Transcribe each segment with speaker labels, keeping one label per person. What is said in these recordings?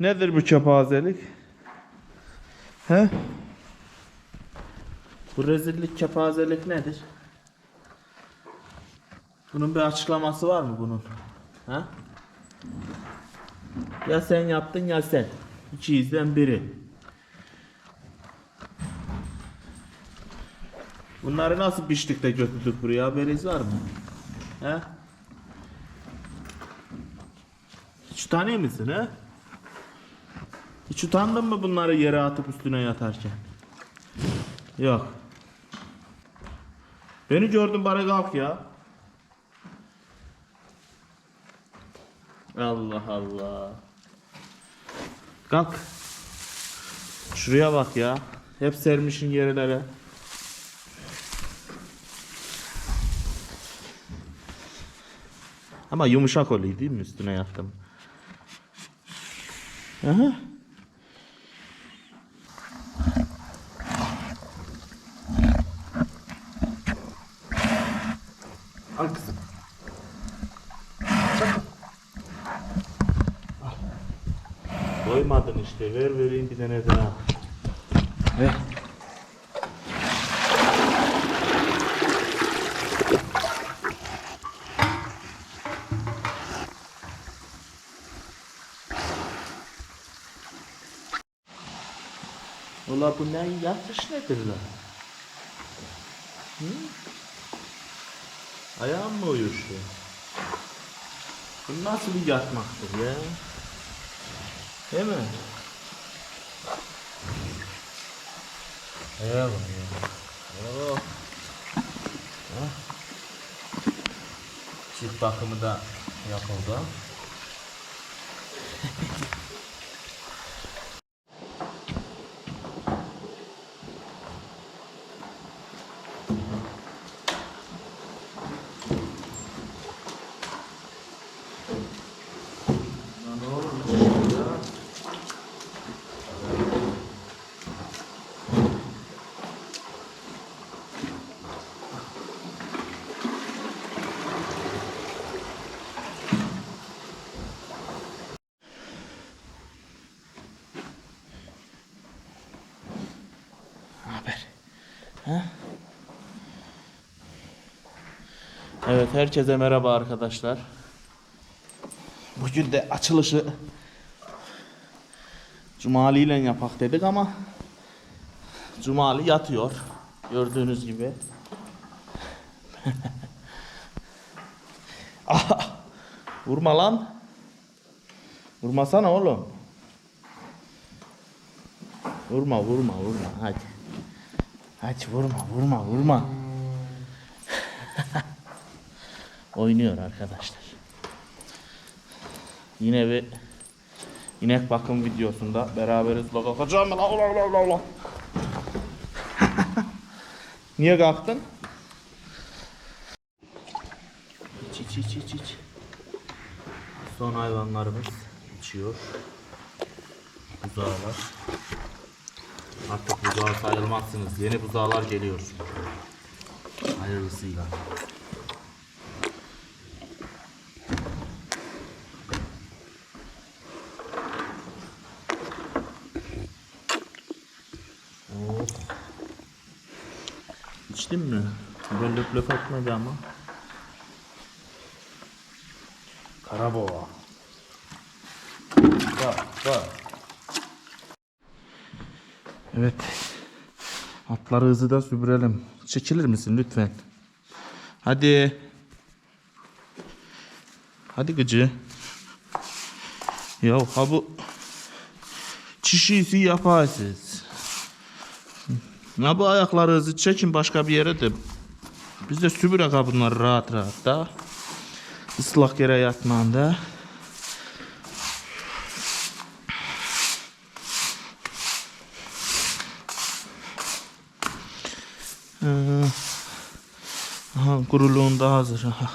Speaker 1: Nedir bu kepazelik? He? Bu rezillik kepazelik nedir? Bunun bir açıklaması var mı bunun? Ha? Ya sen yaptın ya sen. İkiyizden biri. Bunları nasıl biçtik de götürdük buraya haberiniz var mı? He? Hiç utanıyor musun he? Hiç utandın mı bunları yere atıp üstüne yatarken? Yok. Beni gördün bana kalk ya. Allah Allah. Kalk. Şuraya bak ya. Hep sermişin yerlere. Ama yumuşak oluyor değil mi üstüne yattım? Aha. Al kızım. Al. Doymadın işte. Ver vereyim bir tane daha. Ver. Ula bu ne yatış nedir lan? Hı? Ayağım mı uyuşuyor? Bu nasıl bir yatmaktır ya? Değil mi? Eyvallah. Hah. Çift bakımı da yapıldı. Lan oğlum ya. Haber. Ha? Evet herkese merhaba arkadaşlar. Bugün de açılışı Cumali ile yapak dedik ama Cumali yatıyor. Gördüğünüz gibi. Ah! Vurma lan. Vurmasana oğlum. Vurma vurma vurma hadi. Hadi vurma vurma vurma. Oynuyor arkadaşlar. Yine bir inek bakım videosunda beraberiz. Bak kalkacağım. Allah Allah Allah Allah. Niye kalktın? İç iç iç iç iç. Son hayvanlarımız içiyor. Buzağlar. Artık buzağa sayılmazsınız. Yeni buzağlar geliyor. Hayırlısıyla. İçtin mi? Böyle löp löp etmedi ama. Karabova. Bak bak. Evet. Atları hızlı da süpürelim. Çekilir misin lütfen? Hadi. Hadi gıcı. Ya ha bu çişisi yaparsınız. Nə bu ayaqlarınızı çəkin başqa bir yerə də. Biz də sürürük ha bunları rahat-rahat da. Islaq yerə yatmanda. Aha, quruluğunda hazır. Aha.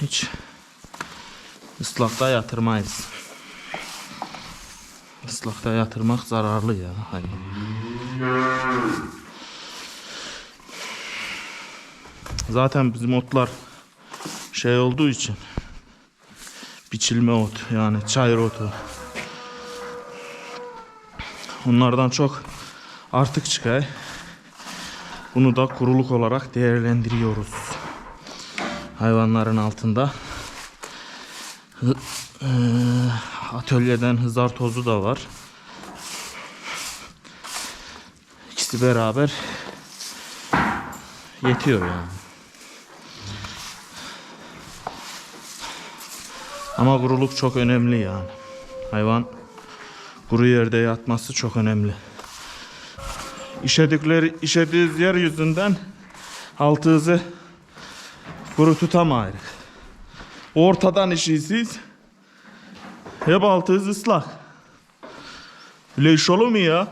Speaker 1: Heç ıslaqda yatırmayız. Islakta yatırmak zararlı ya. Hani. Zaten bizim otlar şey olduğu için biçilme ot yani çayır otu. Onlardan çok artık çıkay. Bunu da kuruluk olarak değerlendiriyoruz. Hayvanların altında. Hı- eee, atölyeden hızar tozu da var. İkisi beraber yetiyor yani. Ama kuruluk çok önemli yani. Hayvan kuru yerde yatması çok önemli. İşedikleri, işediğiniz yer yüzünden altınızı kuru tutamayız. Ortadan işisiz hep altınız ıslak. Öyle iş olur mu ya?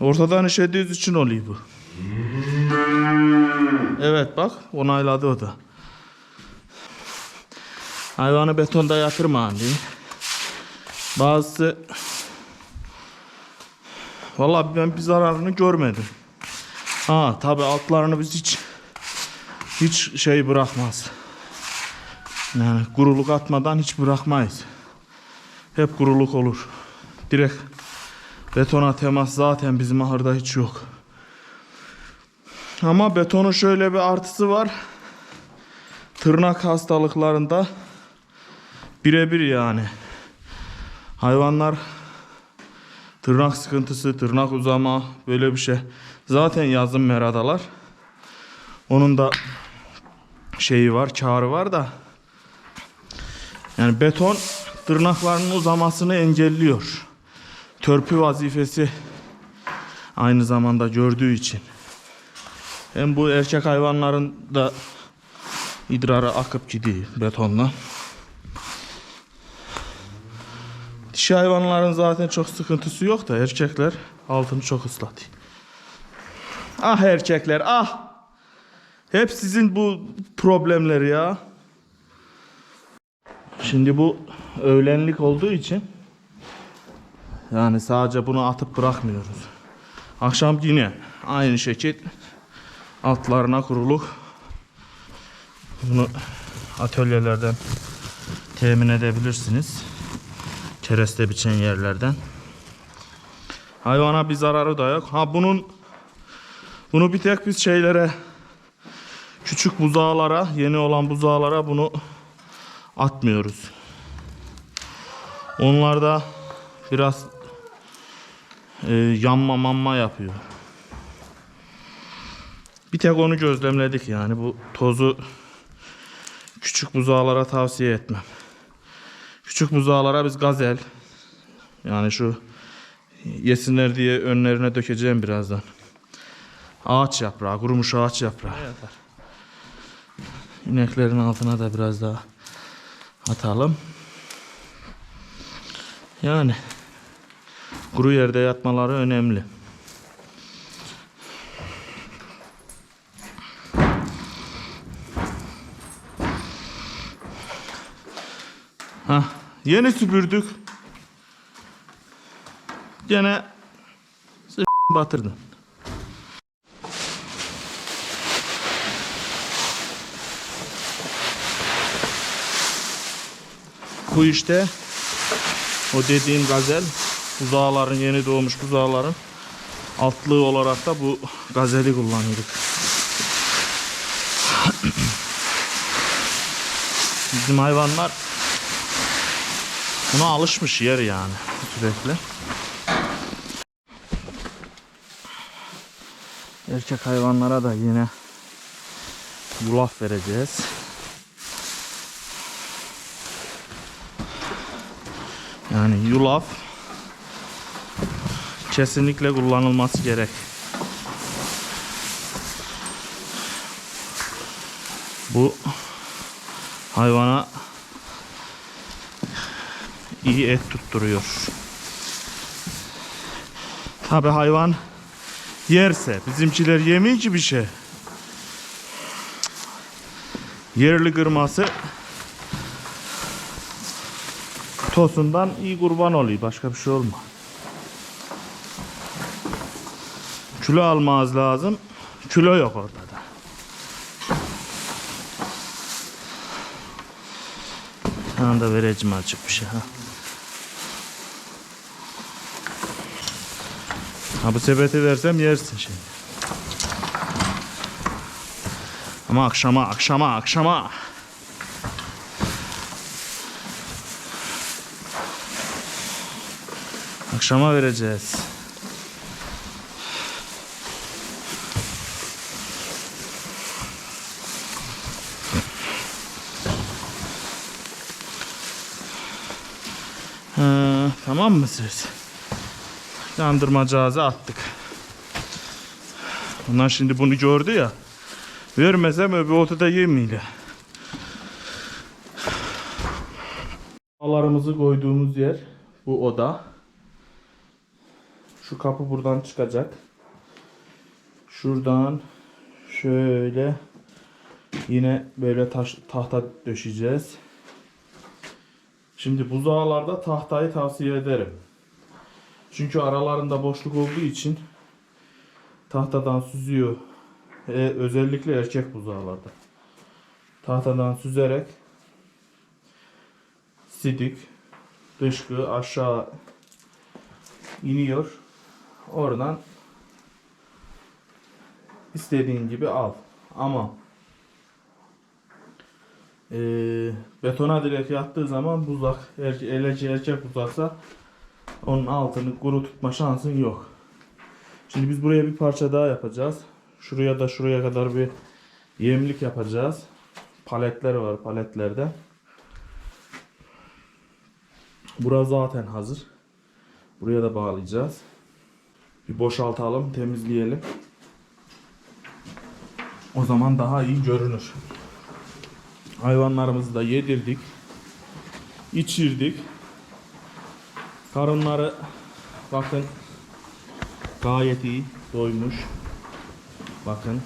Speaker 1: Ortadan işediğiniz için oluyor bu. Evet bak onayladı o da. Hayvanı betonda yatırma diye. Bazısı Vallahi ben bir zararını görmedim. Ha tabi altlarını biz hiç hiç şey bırakmaz. Yani kuruluk atmadan hiç bırakmayız. Hep kuruluk olur. Direkt betona temas zaten bizim ahırda hiç yok. Ama betonun şöyle bir artısı var. Tırnak hastalıklarında birebir yani. Hayvanlar tırnak sıkıntısı, tırnak uzama böyle bir şey. Zaten yazın meradalar. Onun da şeyi var, karı var da. Yani beton tırnaklarının uzamasını engelliyor. Törpü vazifesi aynı zamanda gördüğü için. Hem bu erkek hayvanların da idrarı akıp gidiyor betonla. Dişi hayvanların zaten çok sıkıntısı yok da erkekler altını çok ıslatıyor. Ah erkekler ah. Hep sizin bu problemler ya. Şimdi bu öğlenlik olduğu için yani sadece bunu atıp bırakmıyoruz. Akşam yine aynı şekil altlarına kuruluk. Bunu atölyelerden temin edebilirsiniz. Kereste biçen yerlerden. Hayvana bir zararı da yok. Ha bunun bunu bir tek biz şeylere küçük buzağlara, yeni olan buzağlara bunu atmıyoruz. Onlarda biraz e, yanma manma yapıyor. Bir tek onu gözlemledik yani bu tozu küçük buzağlara tavsiye etmem. Küçük buzağlara biz gazel yani şu yesinler diye önlerine dökeceğim birazdan. Ağaç yaprağı, kurumuş ağaç yaprağı. İneklerin altına da biraz daha atalım. Yani kuru yerde yatmaları önemli. Ha, yeni süpürdük. Gene s- Bu işte o dediğim gazel buzağların yeni doğmuş buzağların altlığı olarak da bu gazeli kullanıyorduk. Bizim hayvanlar buna alışmış yer yani sürekli. Erkek hayvanlara da yine yulaf vereceğiz. Yani yulaf kesinlikle kullanılması gerek. Bu hayvana iyi et tutturuyor. Tabi hayvan yerse bizimkiler yemiyor ki bir şey. Yerli kırması tosundan iyi kurban oluyor. Başka bir şey olma. Kilo almaz lazım. Kilo yok orada da. Sana da vereceğim açık bir şey. Ha. ha bu sepeti versem yersin şimdi. Ama akşama akşama akşama. Akşama vereceğiz. Ha, tamam mı siz? Yandırmacağızı attık. Bunlar şimdi bunu gördü ya. Vermesem öbür otu yemiyle. Alarımızı koyduğumuz yer bu oda. Şu kapı buradan çıkacak. Şuradan şöyle yine böyle taş, tahta döşeceğiz. Şimdi buzağlarda tahtayı tavsiye ederim. Çünkü aralarında boşluk olduğu için tahtadan süzüyor. E, özellikle erkek buzağlarda. Tahtadan süzerek sidik dışkı aşağı iniyor. Oradan istediğin gibi al. Ama e, betona direkt yattığı zaman buzak erke, eleci erkek buzaksa onun altını kuru tutma şansın yok. Şimdi biz buraya bir parça daha yapacağız. Şuraya da şuraya kadar bir yemlik yapacağız. Paletler var paletlerde. Burası zaten hazır. Buraya da bağlayacağız. Bir boşaltalım, temizleyelim. O zaman daha iyi görünür. Hayvanlarımızı da yedirdik. içirdik. Karınları bakın gayet iyi doymuş. Bakın.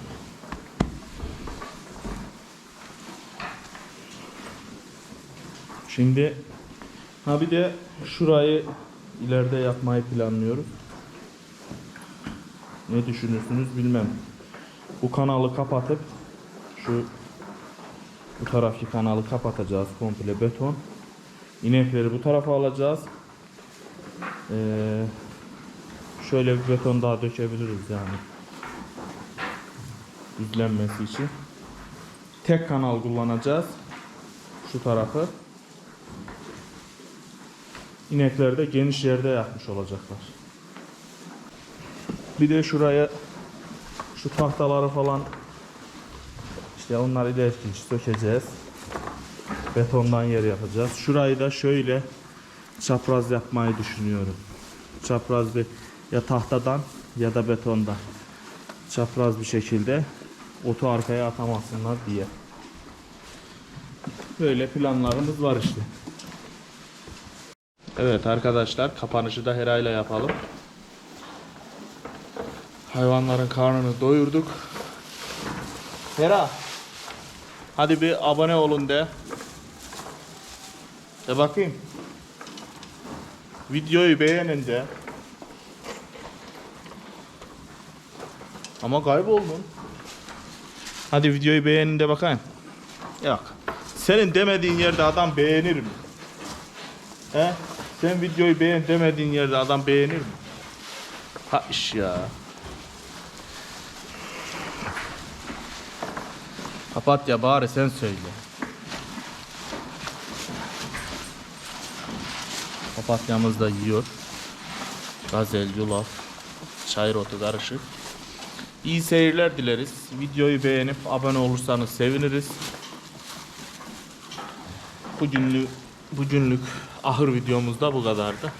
Speaker 1: Şimdi ha bir de şurayı ileride yapmayı planlıyoruz. Ne düşünürsünüz bilmem. Bu kanalı kapatıp şu bu taraftaki kanalı kapatacağız komple beton. İnekleri bu tarafa alacağız. Ee, şöyle bir beton daha dökebiliriz yani. Düzlenmesi için. Tek kanal kullanacağız. Şu tarafı. İnekler de geniş yerde yapmış olacaklar. Bir de şuraya şu tahtaları falan işte onları ileriki sökeceğiz. Betondan yer yapacağız. Şurayı da şöyle çapraz yapmayı düşünüyorum. Çapraz bir ya tahtadan ya da betondan. Çapraz bir şekilde otu arkaya atamasınlar diye. Böyle planlarımız var işte. Evet arkadaşlar kapanışı da Hera'yla yapalım. Hayvanların karnını doyurduk. Hera. Hadi bir abone olun de. De bakayım. Videoyu beğenin de. Ama kayboldun. Hadi videoyu beğenin de bakayım. Yok. Senin demediğin yerde adam beğenir mi? He? Sen videoyu beğen demediğin yerde adam beğenir mi? Ha iş ya. Papatya bari sen söyle. Papatyamız da yiyor. Gazel, yulaf, çayır otu karışık. İyi seyirler dileriz. Videoyu beğenip abone olursanız seviniriz. Bugünlük bugünlük ahır videomuz da bu kadardı.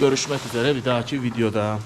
Speaker 1: Görüşmek üzere bir dahaki videoda.